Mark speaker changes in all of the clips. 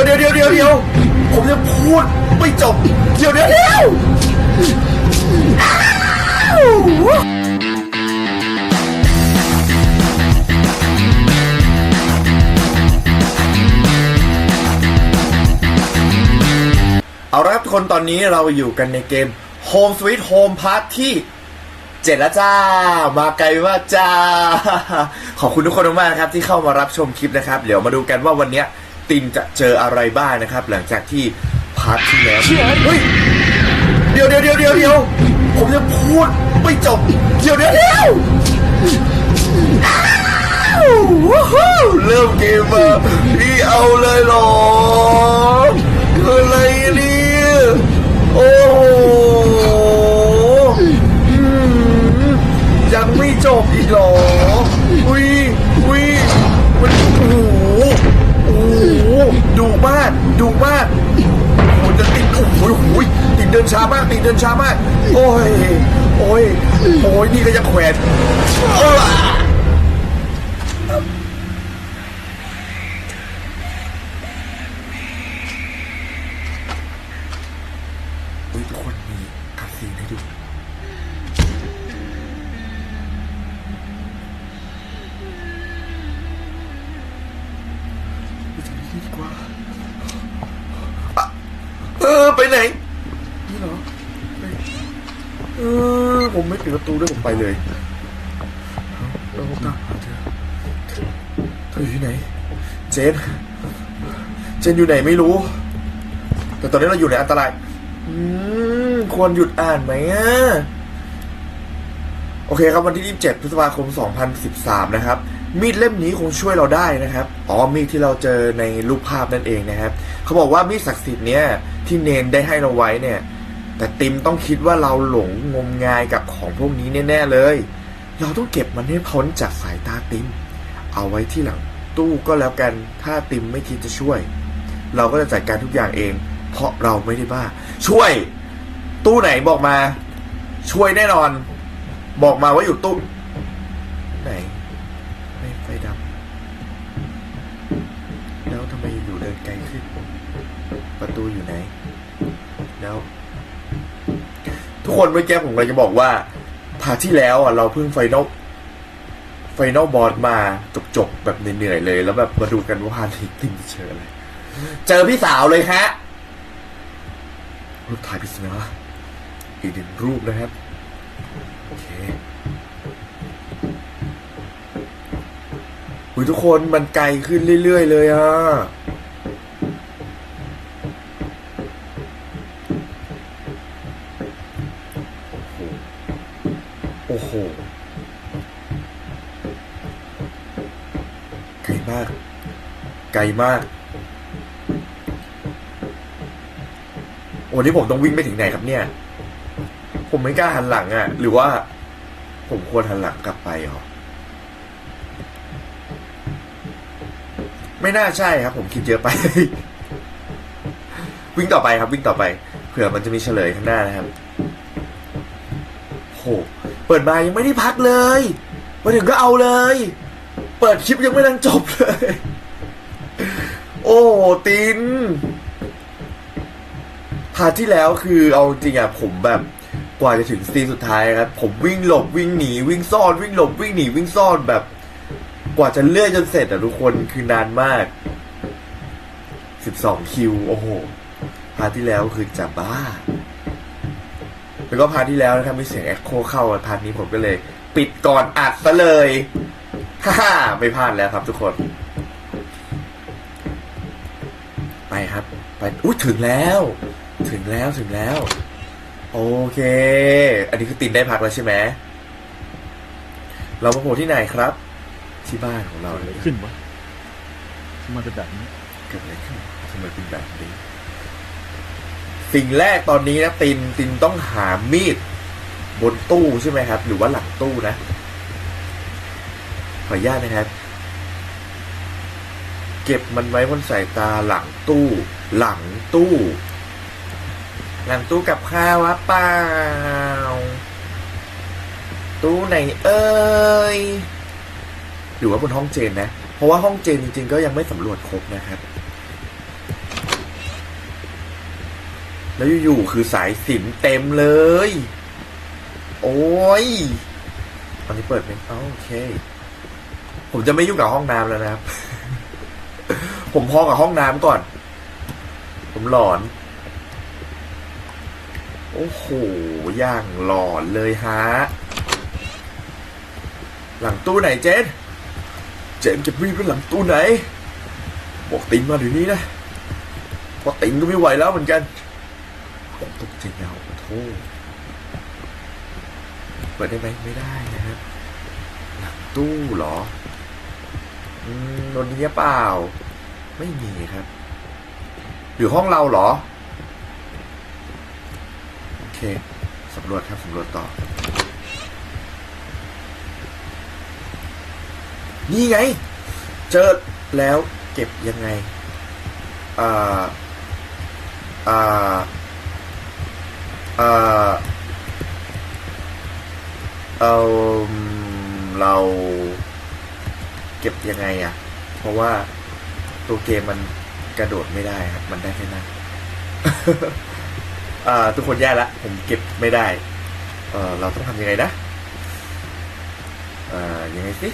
Speaker 1: ยวเดี๋ยวเดี๋ยวเดี๋ยวเดี๋ยวผมจะพูดไม่จบ เดี๋ยวเดี๋ยวเดี๋ยวอ้าวเอาละครับทุกคนตอนนี้เราอยู่กันในเกม Home Sweet Home Part ที่เจ็ดแล้วจ้า มาไกลมากจ้า ขอบคุณทุกคนมากๆนะครับที่เข้ามารับชมคลิปนะครับ เดี๋ยวมาดูกันว่าวันเนี้ย ตินจะเจออะไรบ้างนะครับ หลังจากที่พาร์ทที่แล้วเฮ้ยเดี๋ยวเดี๋ยวเดี๋ยวเดี๋ยวเดี๋ยวผมจะพูดไม่จบเดี๋ยวเดี๋ยวเดี๋ยวอ้าววู้ฮู้เริ่มเกมมานี่เอาเลยเหรอคือ เดินช้ามากติดเดินช้ามาก โอ้ย โอ้ย โอ้ย นี่ก็ยังแขวนโอ้ล่ะเฮ้ยทุกคนมีคาซีนให้ดูไปทางนี้ดีกว่าอะเออ ไปไหน เออผมไม่ปิดประตูด้วยผมไปเลยเราตามหาเธอเธออยู่ที่ไหน เจน เจนอยู่ไหนไม่รู้ แต่ตอนนี้เราอยู่ในอันตรายอืมควรหยุดอ่านไหมอะโอเคครับวันที่ 27 พฤษภาคม 2013 นะครับ มีดเล่มนี้คงช่วยเราได้นะครับ อ๋อ มีดที่เราเจอในรูปภาพนั่นเองนะครับ เขาบอกว่ามีดศักดิ์สิทธิ์เนี่ยที่เนนได้ให้เราไว้เนี่ย แต่ติมต้องคิดว่าเราหลงงมงายกับของพวกนี้แน่ๆเลย เราต้องเก็บมันให้พ้นจากสายตาติม เอาไว้ที่หลังตู้ก็แล้วกัน ถ้าติมไม่คิดจะช่วย เราก็จะจัดการทุกอย่างเอง เพราะเราไม่ได้บ้า ช่วย ตู้ไหนบอกมา ช่วยแน่นอน บอกมาว่าอยู่ตู้ไหน ไม่ไฟดับ แล้วทำไมอยู่เดินไกลขึ้น ประตูอยู่ไหน แล้ว ทุกคนเมื่อกี้ผมเลยจะบอกว่าพาที่แล้วอะเราเพิ่งไฟนอลไฟนอลบอสมาจบๆแบบเหนื่อยๆเลย แล้วแบบมาดูกันว่าพาทีติมจะเจออะไรเจอพี่สาวเลยฮะรูปถ่ายปริศนาอีกหนึ่งรูปนะครับ โอเคอุยทุกคนมันไกลขึ้นเรื่อยๆเลยอะ โอ้โห ไกลมาก ไก ลมากโอ้นี่ผมต้องวิ่งไปถึงไหนครับเนี่ย ผมไม่กล้าหันหลังอะ่ะ หรือว่า ผมควรหันหลังกลับไปเหรอ ไม่น่าใช่ครับ ผมคิดเยอะไป วิ่งต่อไปครับ วิ่งต่อไป เผื่อมันจะมีเฉลยข้างหน้านะครับโหเปิดมายังไม่ได้พักเลย มาถึงก็เอาเลย เปิดคลิปยังไม่ทันจบเลย อ้ตินพาร์ทที่แล้วคือเอาจริงอะผมแบบ กว่าจะถึงซีนสุดท้ายครับ ผมวิ่งหลบวิ่งหนีวิ่งซ่อนวิ่งหลบวิ่งหนีวิ่งซ่อนแบบ กว่าจะเลื่อยจนเสร็จอะทุกคนคือนานมาก12คิวโอ้โหพาร์ทที่แล้วคือจะบ้า แล้วก็พาร์ทที่แล้วนะครับมีเสียงแอคโคเข้าพาร์ทนี้ผมก็เลย ปิดก่อนอัดซะเลยฮ่าฮ่าไม่พลาดแล้วครับทุกคน ไปครับ ไปอุ้ยถึงแล้ว ถึงแล้วถึงแล้ว โอเค อันนี้คือตินได้พักแล้วใช่ไหมเรามาโผล่ที่ไหนครับ ที่บ้านของเรา
Speaker 2: เกิด
Speaker 1: เล
Speaker 2: อะไร
Speaker 1: ย
Speaker 2: ขึ้นวะทำไมเป็นแบบนี้
Speaker 1: เกิดอะไรขึ้นทำไมเป็นแบบนี้ สิ่งแรกตอนนี้นะตินตินต้องหามีดบนตู้ใช่ไหมครับ หรือว่าหลังตู้นะขออนุญาตนะครับ เก็บมันไว้บนสายตาหลังตู้ หลังตู้ หลังตู้กับข้าวะเปล่า ตู้ไหนเอ่ยหรือว่าบนห้องเจนนะ เพราะว่าห้องเจนจริงๆก็ยังไม่สำรวจครบนะครับ แล้วอยู่ๆคือสายสินเต็มเลย โอ้ยตอนนี้เปิดเป็นโอเค ผมจะไม่ยุ่งกับห้องน้ำแล้วนะครับ ผมพอกับห้องน้ำก่อน ผมหลอน โอ้โห ย่างหลอนเลยฮะ หลังตู้ไหนเจน เจนจะรีบไปหลังตู้ไหน บอกติงมาเดี๋ยวนี้นะเพราะติงก็ไม่ไหวแล้วเหมือนกันผมตกใจแล้วขอโทษเปิดได้ไหมไม่ได้นะครับ หลังตู้เหรอ อืมนนนี้เปล่า ไม่มีครับ อยู่ห้องเราเหรอ โอเคสำรวจครับสำรวจต่อ นี่ไง เจอแล้วเก็บยังไง อ่า อ่า อ่า เอาเราเก็บยังไงอะเพราะว่า ตัวเกมมันกระโดดไม่ได้ครับ มันได้แค่นั้นทุกคนแย่ละ ผมเก็บไม่ได้ เออเราต้องทำยังไงนะเออยังไงสิ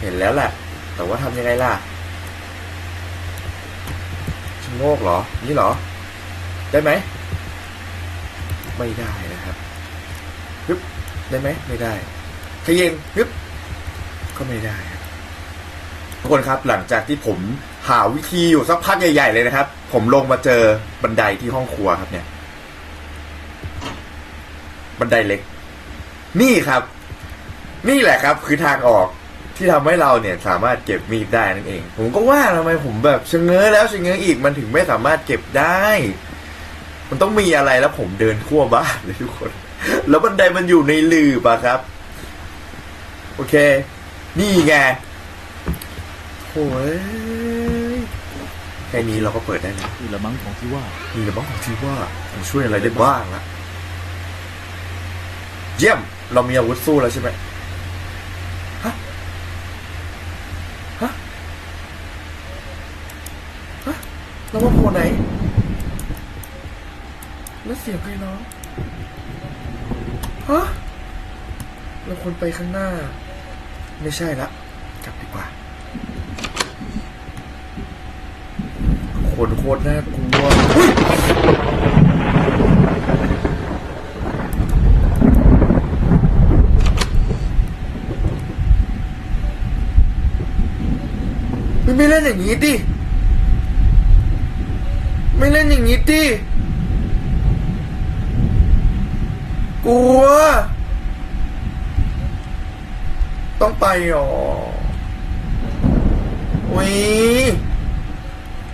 Speaker 1: เห็นแล้วแหละ แต่ว่าทำยังไงล่ะชะโงกเหรอ นี่เหรอ ได้ไหม ไม่ได้นะครับ ฮึบ ได้ไหม ไม่ได้ขยิงฮึบ ก็ไม่ได้ครับทุกคนครับหลังจากที่ผมหาวิธีอยู่สักพักใหญ่ ๆ เลยนะครับ ผมลงมาเจอบันไดที่ห้องครัวครับเนี่ย บันไดเล็ก นี่ครับ นี่แหละครับ คือทางออกที่ทำให้เราเนี่ยสามารถเก็บมีดได้นั่นเอง ผมก็ว่าทำไมผมแบบชะเง้อแล้วชะเง้ออีกมันถึงไม่สามารถเก็บได้ มันต้องมีอะไรแล้วผมเดินทั่วบ้านเลยทุกคน แล้วบันไดมันอยู่ในลืบอะครับ โอเค นี่ไงโอ้ยแค่นี้เราก็เปิดได้แล้ว
Speaker 2: นี่ละมั้งของที่ว่า
Speaker 1: มีระบ้างที่ว่าผมช่วยอะไรได้บ้างละเยี่ยม เรามีอาวุธสู้แล้วใช่ไหมฮะฮะฮะเราว่าโผล่ไหน แล้วเสียงใครร้องฮะเราควรไปข้างหน้า ไม่ใช่ละกลับดีกว่าคนโคตรน่ากลัวไม่เล่นอย่างนี้ดิ ไม่เล่นอย่างนี้ดิ กลัว ต้องไปหรออุ้ย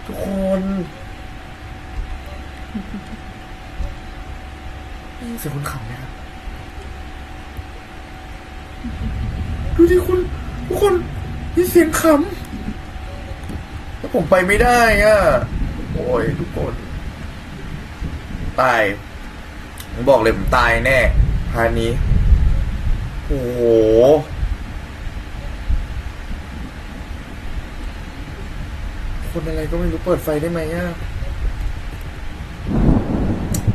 Speaker 1: ทุกคนเสียงคนขำไหมครับดูดิคุณทุกคนนี่เสียงขำแล้วผมไปไม่ได้อะ โอ้ยทุกคน ตายผมบอกเลยผมตายแน่พาร์ทนี้ โอ้โห คนอะไรก็ไม่รู้เปิดไฟได้ไหมอะ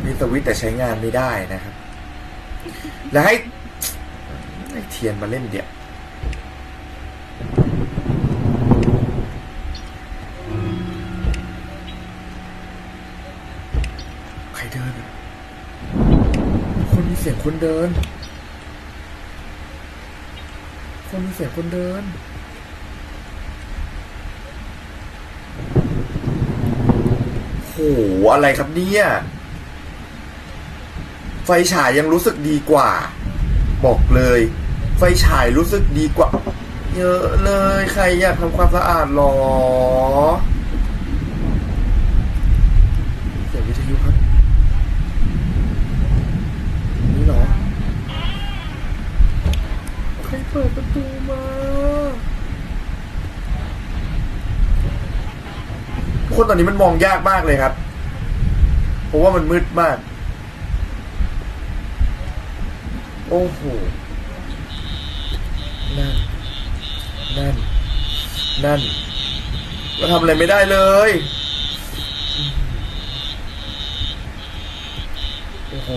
Speaker 1: มีสวิตช์แต่ใช้งานไม่ได้นะครับ แล้วให้เทียนมาเล่นเดี๋ยวใครเดิน คนมีเสียงคนเดิน คนมีเสียงคนเดิน โหอะไรครับเนี่ย ไฟฉายยังรู้สึกดีกว่า บอกเลย ไฟฉายรู้สึกดีกว่า เยอะเลย ใครอยากทำความสะอาดหรอ เสียงวิทยุครับ นี่เหรอ ใครเปิดประตูมา ทุกค นตอนนี้มันมองยากมากเลยครับ เพราะว่ามันมืดมาก โอ้โห นั่น นั่น นั่นเราทำอะไรไม่ได้เลย โอ้โห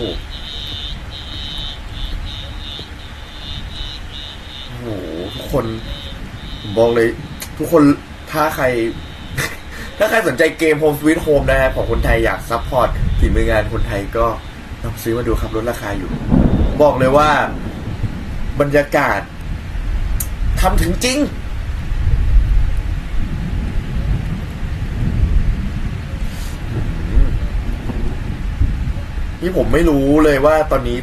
Speaker 1: โอ้โหทุกคน ผมบอกเลย ทุกคนถ้าใคร ถ้าใครสนใจเกม Home Sweet Home นะครับของคนไทยอยากซัพพอร์ตฝีมืองานคนไทยก็ลองซื้อมาดูครับลดราคาอยู่ บอกเลยว่าบรรยากาศทำถึงจริง นี่ผมไม่รู้เลยว่าตอนนี้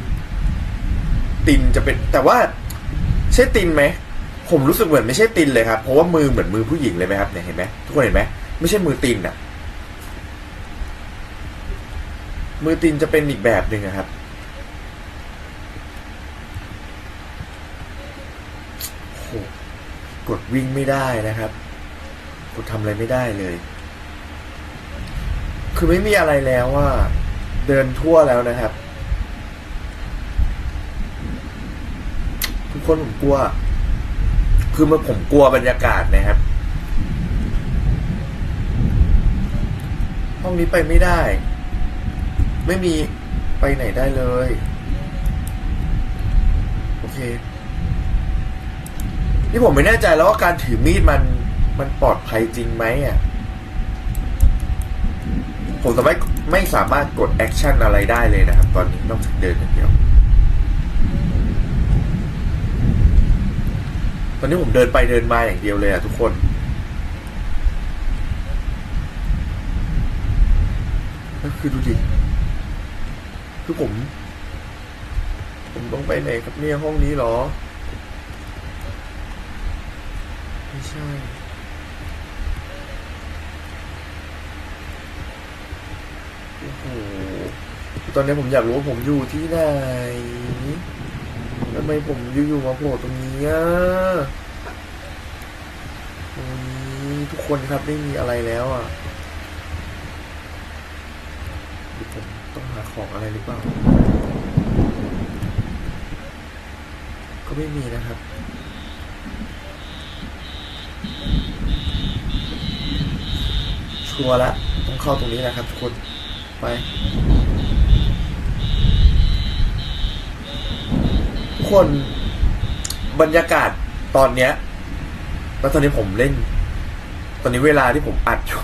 Speaker 1: ตินจะเป็น แต่ว่าใช่ตินไหม ผมรู้สึกเหมือนไม่ใช่ตินเลยครับ เพราะว่ามือเหมือนมือผู้หญิงเลยไหมครับเนี่ยเห็นไหมทุกคนเห็นไหม ไม่ใช่มือตินอะมือตินจะเป็นอีกแบบหนึ่งอะครับ โห กดวิ่งไม่ได้นะครับ กดทำอะไรไม่ได้เลย คือไม่มีอะไรแล้วว่า เดินทั่วแล้วนะครับ ทุกคนผมกลัว คือมันผมกลัวบรรยากาศนะครับ ห้องนี้ไปไม่ได้ ไม่มีไปไหนได้เลย โอเคนี่ผมไม่แน่ใจแล้วว่าการถือมีดมันมันปลอดภัยจริงไหมอะ ผมจะไม่ไม่สามารถกดแอคชั่นอะไรได้เลยนะครับ ตอนนี้นอกจากเดินอย่างเดียว ตอนนี้ผมเดินไปเดินมาอย่างเดียวเลยอะทุกคน ก็คือดูดิคือผม ผมต้องไปไหนครับเนี่ยห้องนี้เหรอ ไม่ใช่โอ้โหตอนนี้ผมอยากรู้ว่าผมอยู่ที่ไหนทำไมผมอยู่ๆมาโผล่ตรงนี้อะทุกคนครับไม่มีอะไรแล้วอะหรือผม ต้องหาของอะไรหรือเปล่า ก็ไม่มีนะครับชัวร์ละต้องเข้าตรงนี้นะครับทุกคนไปทุกคนบรรยากาศตอนเนี้ยแล้วตอนนี้ผมเล่น ตอนนี้เวลาที่ผมอัดอยู่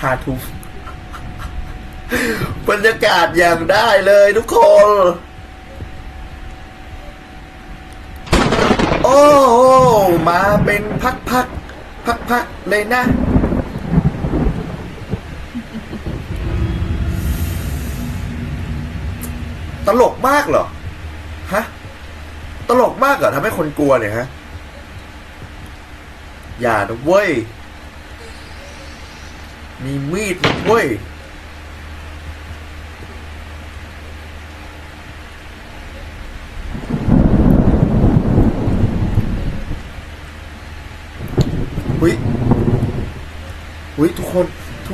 Speaker 1: ห้าทุ่ม บรรยากาศอย่างได้เลยทุกคน โอ้โหมาเป็นพักพักพักพักๆเลยนะ ตลกมากเหรอ ฮะ ตลกมากเหรอทำให้คนกลัวเนี่ยฮะ อย่านะเว้ย มีมีดนะเว้ยหุยทุกคน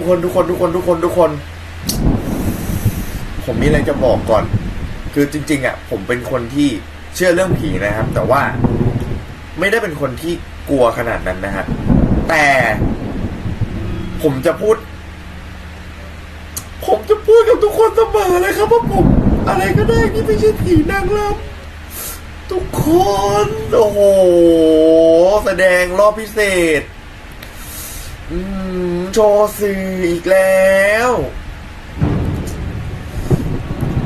Speaker 1: ทุกคนทุกคนทุกคนทุกคนทุกคน ผมมีอะไรจะบอกก่อน คือจริง ๆ อะ ผมเป็นคนที่เชื่อเรื่องผีนะครับ แต่ว่าไม่ได้เป็นคนที่กลัวขนาดนั้นนะฮะแต่ผมจะพูด ผมจะพูดกับทุกคนเสมอเลยครับว่าผม อะไรก็ได้ที่ไม่ใช่ผีนางรำทุกคนโอ้โหแสดงรอบพิเศษ อืม โชว์สื่ออีกแล้ว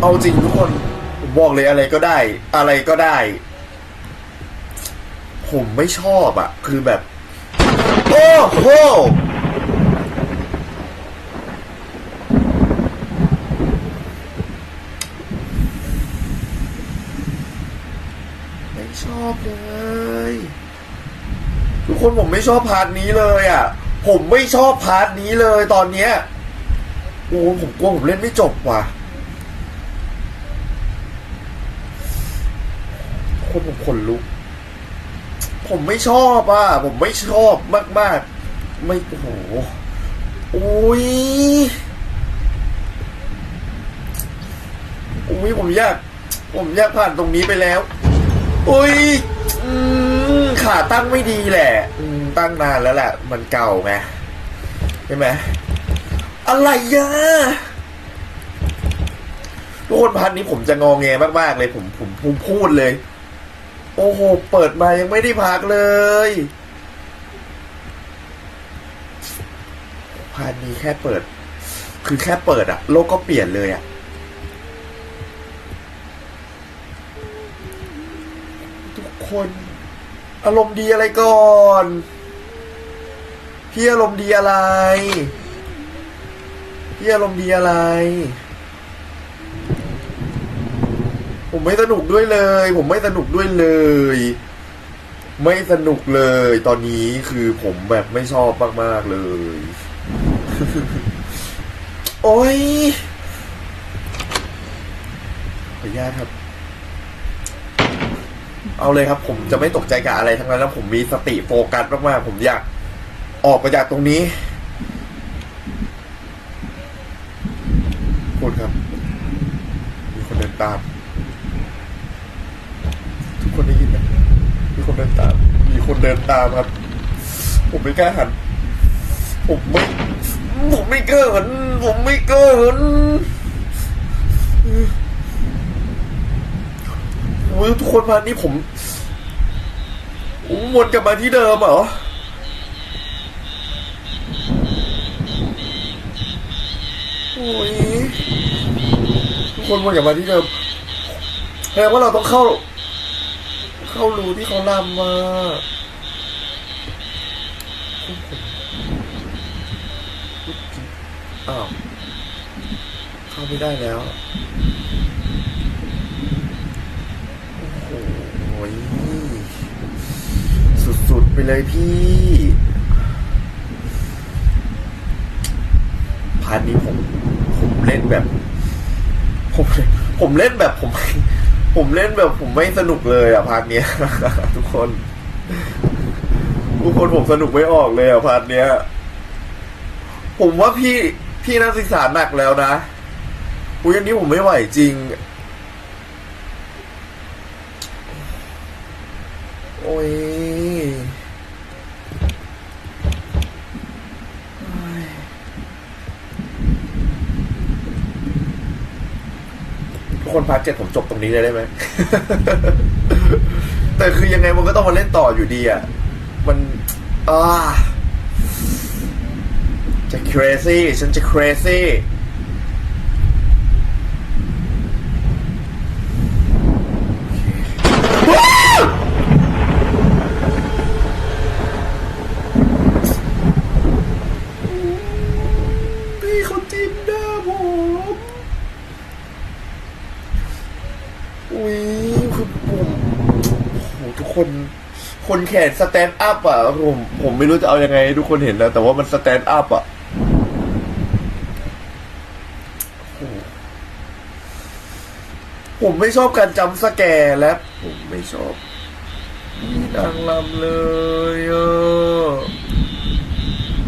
Speaker 1: เอาจริงทุกคนผมบอกเลยอะไรก็ได้ อะไรก็ได้ ผมไม่ชอบอะคือแบบ โอ้โหไม่ชอบเลย ทุกคนผมไม่ชอบพาร์ทนี้เลยอะ ผมไม่ชอบพาร์ทนี้เลยตอนเนี้ยโอ้ผมกลัวผมเล่นไม่จบว่ะคนผมขนลุก ผมไม่ชอบอะ ผมไม่ชอบมาก ๆ ไม่โอ้โหโอ้ยโอ้ยผมอยาก ผมอยากผ่านตรงนี้ไปแล้ว โอ้ยขาตั้งไม่ดีแหละอื ตั้งนานแล้วแหละ มันเก่าไงใช่ไหมอะไรยะทุกคนพันนี้ผมจะงองแงมากๆเลยผมผมผมพูดเลย โอ้โห เปิดมายังไม่ได้พักเลยพันนี้แค่เปิด คือแค่เปิดอะโลกก็เปลี่ยนเลยอะทุกคน อารมณ์ดีอะไรก่อน พี่อารมณ์ดีอะไร พี่อารมณ์ดีอะไร ผมไม่สนุกด้วยเลย ผมไม่สนุกด้วยเลย ไม่สนุกเลย ตอนนี้คือผมแบบไม่ชอบมากๆเลย โอ้ยขออนุญาตครับ เอาเลยครับ ผมจะไม่ตกใจกับอะไรทั้งนั้นแล้วผมมีสติโฟกัสมากๆ ผมอยาก ออกไปจากตรงนี้คุณครับ มีคนเดินตาม ทุกคนได้ยินไหมมีคนเดินตาม มีคนเดินตามครับ ผมไม่กล้าหัน ผมไม่ ผมไม่กล้าหัน ผมไม่กล้าหันโอ้ยทุกคนมานี่ผมวนกลับมาที่เดิมเหรอ โอ้ ยทุกคนวนกลับมาที่เดิมแสดงว่าเราต้องเข้า เข้ารูที่เขาลำมาอ้าวเข้าไม่ได้แล้วโอ้โหสุดๆไปเลยพี่พาร์ทนี้ผม นแบบ ผมผมเล่นแบบผม ผมเล่นแบบผมไม่สนุกเลยอะพาร์ทเนี้ยทุกคน ทุกคนผมสนุกไม่ออกเลยอะพาร์ทเนี้ย ผมว่าพี่พี่นักศึกษาหนักแล้วนะอุ้ยอันนี้ผมไม่ไหวจริง โอ้ย ทุกคน พาร์ทเจ็ดผมจบตรงนี้เลยได้ไหม แต่คือยังไงมันก็ต้องมาเล่นต่ออยู่ดีอะ มันอ่าจะ crazy ฉันจะ crazy คนแขนสแตนด์อัพอะผมผมไม่รู้จะเอายังไง ทุกคนเห็นนะแต่ว่ามันสแตนด์อัพอะผมไม่ชอบการจำสแกร์และผมไม่ชอบนี่นางลำเลยอะ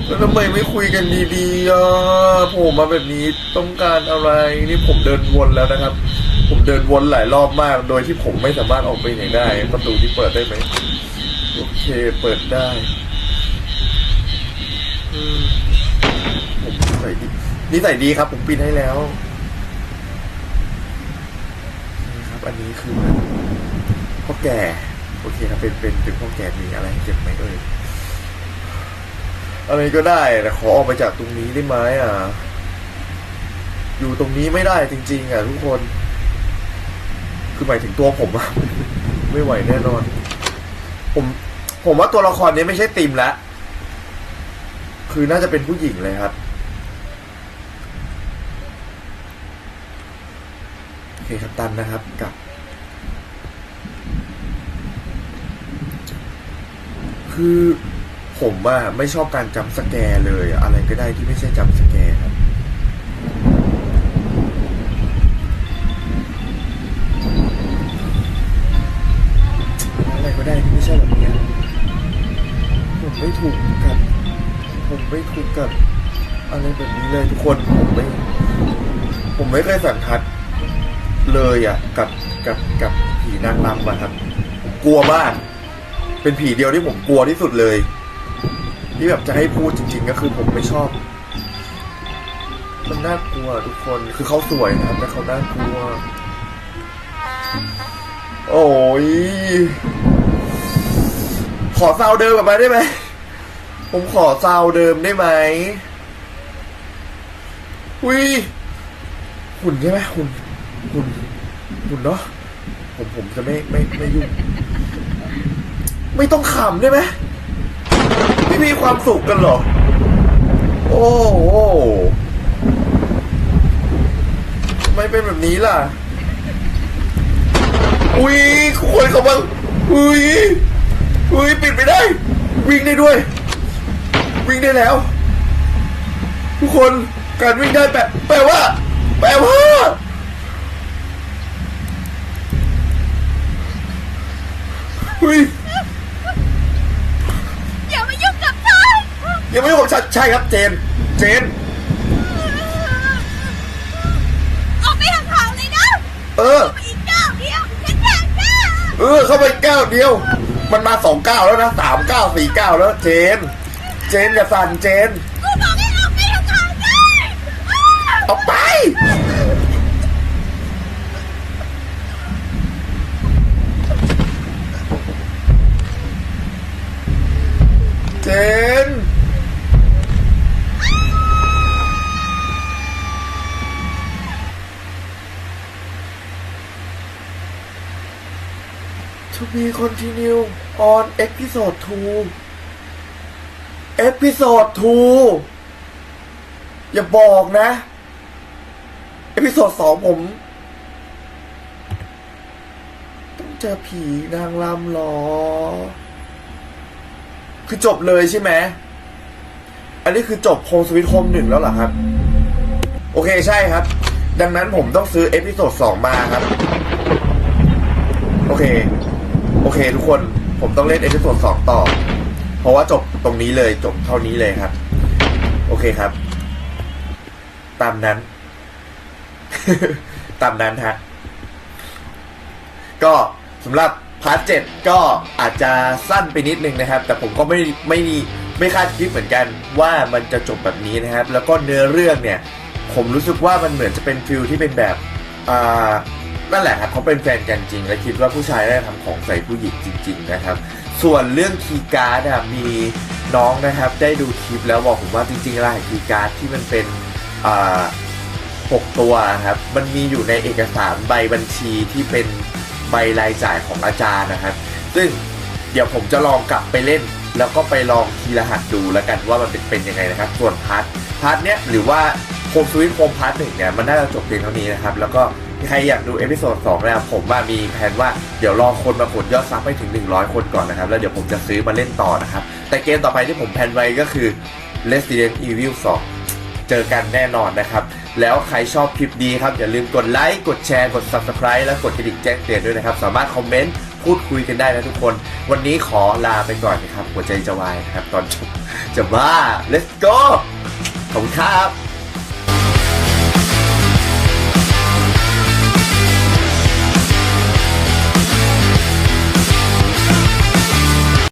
Speaker 1: แล้วทำไมไม่คุยกันดีๆอะผมมาแบบนี้ต้องการอะไร นี่ผมเดินวนแล้วนะครับ ผมเดินวนหลายรอบมาก โดยที่ผมไม่สามารถออกไปไหนได้ ประตูที่เปิดได้ไหม โอเค เปิดได้อืมผมนิสัยดีนิสัยดีครับ ผมปิดให้แล้วนี่ครับ อันนี้คือพ่อแก่ โอเคครับ เป็นเป็นเป็นพ่อแก่มีอะไรเก็บไหมเอ่ยอะไรก็ได้แต่ขอออกไปจากตรงนี้ได้ไหมอะ อยู่ตรงนี้ไม่ได้จริง ๆ อะ ทุกคน คือหมายถึงตัวผมอะไม่ไหวแน่นอน ผม ผมว่าตัวละครนี้ไม่ใช่ติมแล้ว คือน่าจะเป็นผู้หญิงเลยครับ โอเคครับตันนะครับกับ คือผมอะไม่ชอบการจำสแกร์เลยอะอะไรก็ได้ที่ไม่ใช่จำสแกร์ครับ ไม่ถูกกับอะไรแบบนี้เลยทุกคนผมไม่ ผมไม่เคยสันทัดเลยอะ กับกับกับผีนางรำอะครับผมกลัวมากเป็นผีเดียวที่ผมกลัวที่สุดเลย ที่แบบจะให้พูดจริง ๆ ก็คือผมไม่ชอบ มันน่ากลัวทุกคนคือเขาสวยนะครับแต่เขาน่ากลัว โอ้ยขอซาวเดิมกลับมาได้ไหม ผมขอซาวเดิมได้ไหมอุ้ยหุ่นใช่ไหมหุ่นหุ่นหุ่นเนาะผมผมจะไม่ไม่ไม่ยุ่งไม่ต้องขำได้ไหมไม่มีความสุขกันหรอ โอ้โหทำไมเป็นแบบนี้ล่ะ อุ้ยคนเขาบังอุ้ยอุ้ยปิดไม่ได้ วิ่งได้ด้วย ได้แล้ว ทุกคนการวิ่งได้แปลแปลว่า แปลว่าอุ้ย
Speaker 3: อย่ามายุ่งกับฉัน
Speaker 1: ยังไม่บอกชัดใช่ครับเจน เจน
Speaker 3: ออกไปห่างๆเลยนะ
Speaker 1: เออ
Speaker 3: ไปอีกก้าวเดียวฉันแทงแน่
Speaker 1: เออ เข้าไปก้าวเดียว มันมาสองก้าวแล้วนะสามก้าวสี่ก้าวแล้ว เจน เจนอย่าสั่นเจน
Speaker 3: กูบอกให้ออกไปห่างๆได้อ้าว
Speaker 1: ออกไป เจน To be continue on episode 2 episode 2อย่าบอกนะ เอพิโซดสองผม ต้องเจอผีนางรำหรอ คือจบเลยใช่ไหม อันนี้คือจบโฮมสวิตโฮมหนึ่งแล้วเหรอครับ โอเคใช่ครับ ดังนั้นผมต้องซื้อเอพิโซดสองมาครับ โอเค โอเคทุกคนผมต้องเล่นเอพิโซดสองต่อ ราะว่าจบตรงนี้เลยจบเท่านี้เลยครับ โอเคครับ ตามนั้น ตามนั้นฮะก็สำหรับพาร์ทเจ็ดก็อาจจะสั้นไปนิดนึงนะครับ แต่ผมก็ไม่ไม่ไม่คาดคิดเหมือนกันว่ามันจะจบแบบนี้นะครับ แล้วก็เนื้อเรื่องเนี่ย ผมรู้สึกว่ามันเหมือนจะเป็นฟิลที่เป็นแบบอ่านั่นแหละครับเขาเป็นแฟนกันจริง และคิดว่าผู้ชายได้ทำของใส่ผู้หญิงจริง ๆ นะครับ ส่วนเรื่องคีย์การ์ดอะมีน้องนะครับได้ดูคลิปแล้วบอกผมว่าจริงๆรหัสคีย์การ์ดที่มันเป็น6ตัวครับ มันมีอยู่ในเอกสารใบบัญชีที่เป็นใบรายจ่ายของอาจารย์นะครับ ซึ่งเดี๋ยวผมจะลองกลับไปเล่น แล้วก็ไปลองคีย์รหัสดูแล้วกันว่ามันเป็นเป็นยังไงนะครับ ส่วนพาร์ทพาร์ทเนี้ยหรือว่าโฮมสวิตโฮมพาร์ทหนึ่งเนี่ยมันน่าจะจบเพียงเท่านี้นะครับ แล้วก็ ใครอยากดูเอพิโซดสองนะครับผมว่ามีแผนว่าเดี๋ยวรอคนมากดยอดซับให้ถึง 100 คนก่อนนะครับ แล้วเดี๋ยวผมจะซื้อมาเล่นต่อนะครับ แต่เกมต่อไปที่ผมแพนไว้ก็คือ Resident Evil 2 เจอกันแน่นอนนะครับ แล้วใครชอบคลิปดีครับ อย่าลืมกดไลค์กดแชร์กด Subscribe และกดกระดิ่งแจ้งเตือนด้วยนะครับ สามารถคอมเมนต์พูดคุยกันได้นะทุกคน วันนี้ขอลาไปก่อนนะครับหัวใจจะวายนะครับตอนจบจะบ้า let's go ขอบคุณครับ